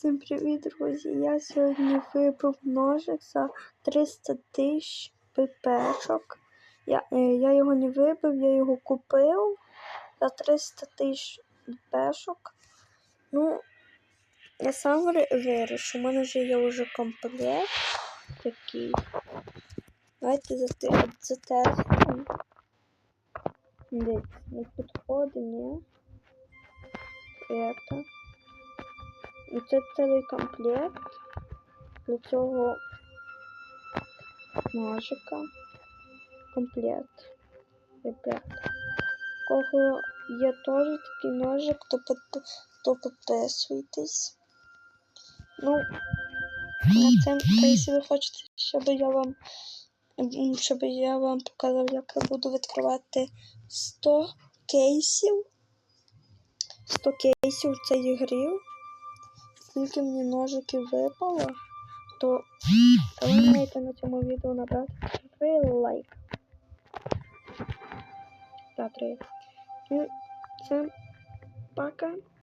Всім привіт, друзі! Я сьогодні вибив ножик за 300 тисяч пипешок. Я, е, я його не вибив, я його купив за 300 тисяч пипешок. Ну, я сам вир- вирішу. У мене вже є вже комплект такий. Давайте зате- затестимо. Дивіться, не підходить, ні. І це цілий комплект для цього ножика. Комплект. Ребят. Кого є теж такий ножик, то, підпи- то підписуйтесь. Ну, на цьому, якщо ви хочете, щоб я вам щоб я вам показав, як я буду відкривати 100 кейсів. 100 кейсів цій грі. Скільки мені ножиків випало, то ви маєте на цьому відео набрати 3 лайк. Та 3. Ну, це пока.